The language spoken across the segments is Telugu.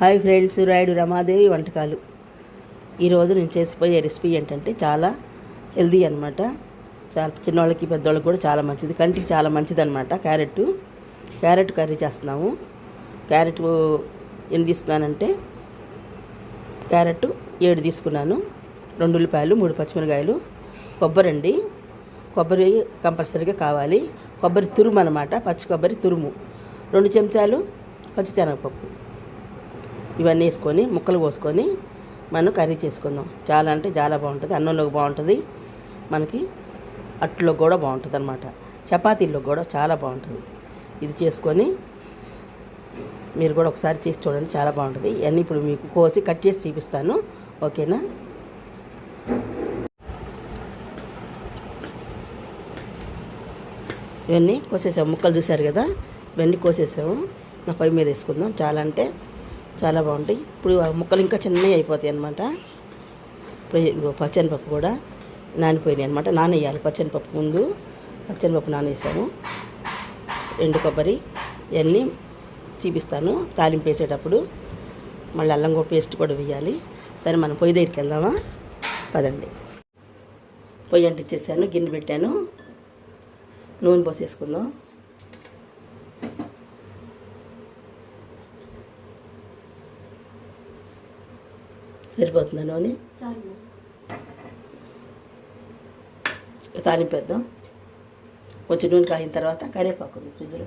హాయ్ ఫ్రెండ్స్ రాయుడు రమాదేవి వంటకాలు. ఈరోజు నేను చేసిపోయే రెసిపీ ఏంటంటే చాలా హెల్దీ అనమాట చాలా చిన్నవాళ్ళకి పెద్దవాళ్ళకి కూడా చాలా మంచిది. కంటికి చాలా మంచిది అనమాట క్యారెట్ క్యారెట్ కర్రీ చేస్తున్నాము. క్యారెట్ ఎన్ని తీసుకున్నానంటే క్యారెట్ ఏడు తీసుకున్నాను. రెండు ఉల్లిపాయలు మూడు పచ్చిమిరకాయలు కొబ్బరి అండి. కొబ్బరి కంపల్సరీగా కావాలి. కొబ్బరి తురుము అనమాట పచ్చి కొబ్బరి తురుము. రెండు చెంచాలు పచ్చిశనగపప్పు. ఇవన్నీ వేసుకొని ముక్కలు పోసుకొని మనం కర్రీ చేసుకుందాం. చాలా అంటే చాలా బాగుంటుంది. అన్నంలోకి బాగుంటుంది. మనకి అట్లో కూడా బాగుంటుంది అనమాట చపాతీల్లో కూడా చాలా బాగుంటుంది. ఇది చేసుకొని మీరు కూడా ఒకసారి చేసి చూడండి. చాలా బాగుంటుంది. ఇవన్నీ ఇప్పుడు మీకు కోసి కట్ చేసి చూపిస్తాను. ఓకేనా? ఇవన్నీ కోసేసాము. ముక్కలు చూసారు కదా? ఇవన్నీ కోసేసాము. నా పై మీద వేసుకుందాం. చాలా అంటే చాలా బాగుంటాయి. ఇప్పుడు ఆ ముక్కలు ఇంకా చిన్నవి అయిపోతాయి అనమాట ఇప్పుడు పచ్చనిపప్పు కూడా నానిపోయినాయి అనమాట నానేయాలి పచ్చనిపప్పు ముందు. పచ్చనిపప్పు నానేసాము ఎండు కొబ్బరి ఇవన్నీ చూపిస్తాను. తాలింపు వేసేటప్పుడు మళ్ళీ అల్లం కూడా పేస్ట్ కూడా వేయాలి. సరే మనం పొయ్యి దగ్గరికి వెళ్దామా? పదండి. పొయ్యి అంటించేసాను గిన్నె పెట్టాను. నూనె పోసేసుకుందాం. సరిపోతుందా నూనె? తాలింపు వేద్దాం కొంచెం నూనె కాగిన తర్వాత కరివేపాకు ఉంది ఫ్రిడ్జ్లో.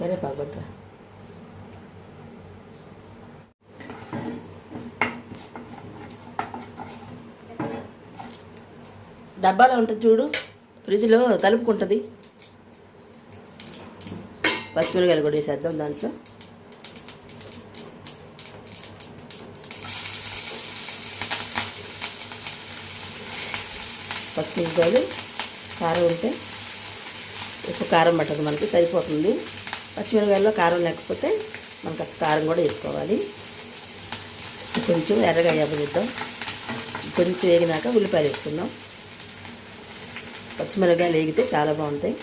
కరివేపాకు పట్టరా. డబ్బాలో ఉంటుంది చూడు. ఫ్రిడ్జ్లో తలుపుకుంటుంది పచ్చిమిరకాయలు కూడా వేసేద్దాం దాంట్లో. పచ్చిమిరకాయలు కారం ఉంటే ఎక్కువ కారం పట్టదు మనకి సరిపోతుంది. పచ్చిమిరకాయల్లో కారం లేకపోతే మనకు అసలు కారం కూడా వేసుకోవాలి. కొంచెం ఎర్రగా అయ్యబడిద్దాం కొంచెం వేగినాక ఉల్లిపాయలు వేసుకుందాం. పచ్చిమిరపకాయలు వేగితే చాలా బాగుంటాయి.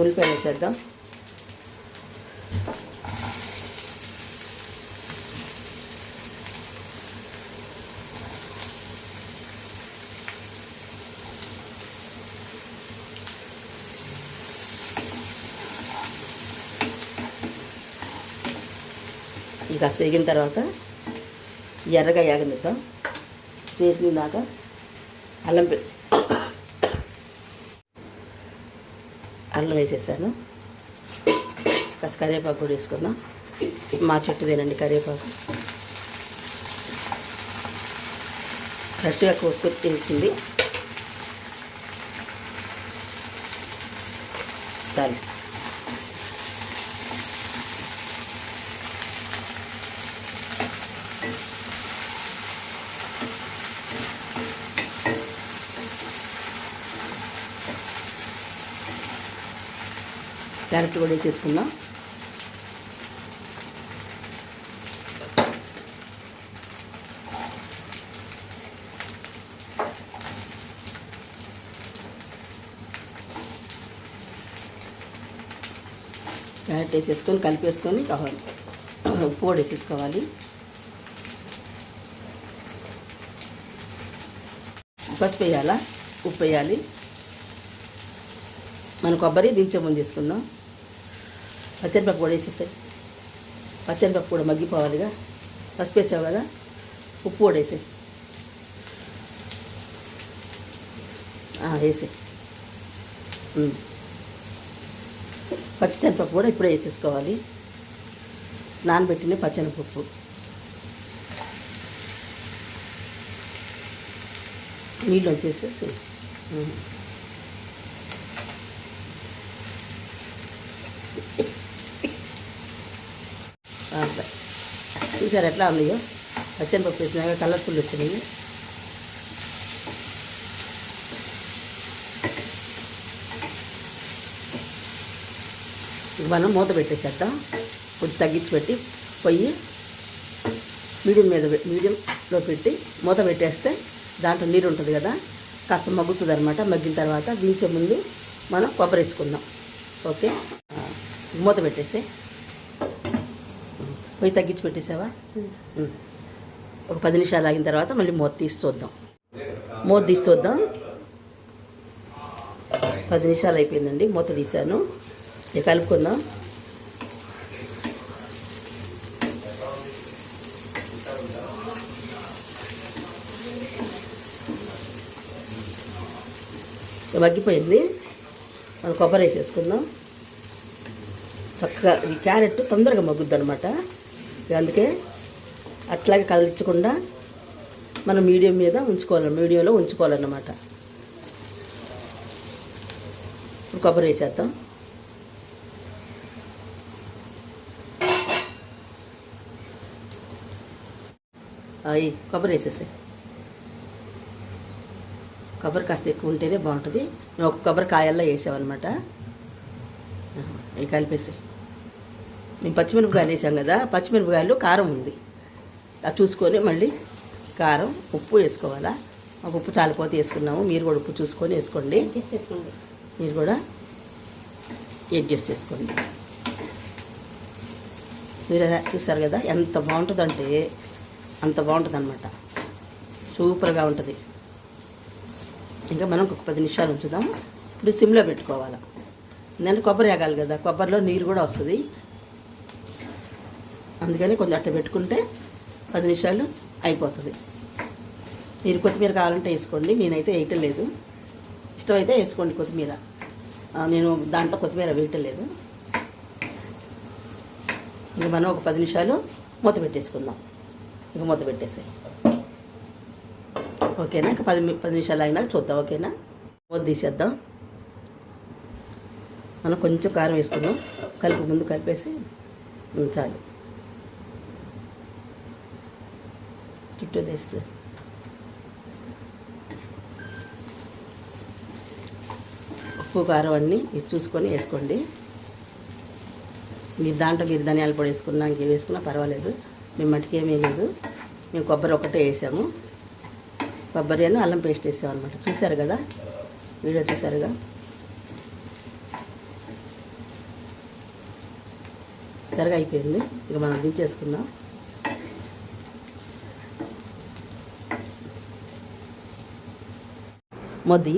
ఉల్లిపాయలు వేసేద్దాం. ఇది కాస్త వేగిన తర్వాత ఎర్రగా వేగనిద్దాం వేసినాక అల్లం పెట్టి అల్లం వేసేసాను. కాస్త కరివేపాకు కూడా వేసుకుందాం మా చెట్టుదేనండి కరివేపాకు. ఫ్రెష్గా కోసుకొచ్చి చేసింది చాలు. క్యారెట్ కూడా వేసేసుకుందాం. క్యారెట్ వేసేసుకొని కలిపేసుకొని కావాలి ఉప్పు కూడా వేసేసుకోవాలి. పసుపు వేయాలా? ఉప్పు వేయాలి. మన కొబ్బరి దించే ముందు తీసుకుందాం పచ్చనిపప్పు కూడా వేసేసాయి పచ్చనిపప్పు కూడా మగ్గిపోవాలిగా. పసుపు వేసావు కదా? ఉప్పు కూడా వేసేసి వేసే పచ్చిశనగపప్పు కూడా ఇప్పుడే వేసేసుకోవాలి. నానబెట్టిన పచ్చనిపప్పు. నీళ్ళు వచ్చేసేసి అట్లా చూసారు ఎట్లా ఉన్నాయో? పచ్చనిపప్పు వేసినాక కలర్ఫుల్ వచ్చినాయి. ఇక మనం మూత పెట్టేసేద్దాం. కొద్ది తగ్గించి పెట్టి పొయ్యి మీడియం మీద మీడియంలో పెట్టి మూత పెట్టేస్తే దాంట్లో నీరు ఉంటుంది కదా? కాస్త మగ్గుతుంది అనమాట మగ్గిన తర్వాత దించే ముందు మనం కొబ్బరి వేసుకుందాం. ఓకే? మూత పెట్టేసే పొయ్యి తగ్గించి పెట్టేసావా. ఒక పది నిమిషాలు ఆగిన తర్వాత మళ్ళీ మూత తీసి చూద్దాం. మూత తీసి చూద్దాం. పది నిమిషాలు అయిపోయిందండి మూత తీసాను ఇక కలుపుకుందాం. మగ్గిపోయింది. మనం కొబ్బరి వేసేసుకుందాం. చక్కగా ఈ క్యారెట్ తొందరగా మగ్గుద్ది అనమాట అందుకే అట్లాగే కదిలించకుండా మనం మీడియం మీద ఉంచుకోవాలి మీడియంలో ఉంచుకోవాలన్నమాట. ఇప్పుడు కొబ్బరి వేసేద్దాం. అవి కొబ్బరి వేసేసాయి. కొబ్బరి కాస్త ఎక్కువ ఉంటేనే బాగుంటుంది. నేను ఒక కొబ్బరి కాయల్లో వేసామన్నమాట ఇవి కలిపేసాయి మేము పచ్చిమిరపకాయలు వేసాం కదా పచ్చిమిరపకాయలు కారం ఉంది. అది చూసుకొని మళ్ళీ కారం ఉప్పు వేసుకోవాలా? ఒక ఉప్పు చాలిపోతే వేసుకున్నాము. మీరు కూడా ఉప్పు చూసుకొని వేసుకోండి. మీరు కూడా అడ్జస్ట్ చేసుకోండి. మీరు చూసారు కదా ఎంత బాగుంటుందంటే అంత బాగుంటుంది అనమాట సూపర్గా ఉంటుంది. ఇంకా మనం ఒక పది నిమిషాలు ఉంచుదాం. ఇప్పుడు సిమ్లో పెట్టుకోవాలి. ఎందుకంటే కొబ్బరి ఆగాలి కదా కొబ్బరిలో నీరు కూడా వస్తుంది. అందుకని కొంచెం అట్ట పెట్టుకుంటే పది నిమిషాలు అయిపోతుంది. మీరు కొత్తిమీర కావాలంటే వేసుకోండి నేనైతే వేయటం లేదు ఇష్టమైతే వేసుకోండి కొత్తిమీర. నేను దాంట్లో కొత్తిమీర వేయటం లేదు ఇంక మనం ఒక పది నిమిషాలు మూత పెట్టేసుకుందాం. ఇంక మూత పెట్టేసే ఓకేనా? ఇంకా పది పది నిమిషాలు అయినా చూద్దాం ఓకేనా? మూత తీసేద్దాం. మనం కొంచెం కారం వేసుకుందాం. కలిపి ముందు కలిపేసి ఉంచాలి చుట్టూ టేస్ట్ ఉప్పు కారం అన్నీ మీరు చూసుకొని వేసుకోండి. మీరు దాంట్లో మీరు ధనియాల పొడి వేసుకున్నా ఇంకేం వేసుకున్నా పర్వాలేదు. మేము మటుకు ఏమీ లేదు. మేము కొబ్బరి ఒకటే వేసాము. కొబ్బరి అని అల్లం పేస్ట్ వేసాం అనమాట చూశారు కదా? వీడియో చూశారుగా సరిగా అయిపోయింది. ఇక మనం దించేసుకుందాం. మొద్ది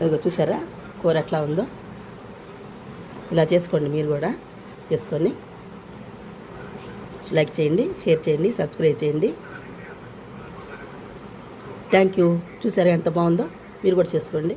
ఇదిగో చూసారా? కూర ఎట్లా ఉందో? ఇలా చేసుకోండి మీరు కూడా చేసుకొని లైక్ చేయండి షేర్ చేయండి సబ్స్క్రైబ్ చేయండి. Thank you. చూసారా ఎంత బాగుందో? మీరు కూడా చేసుకోండి.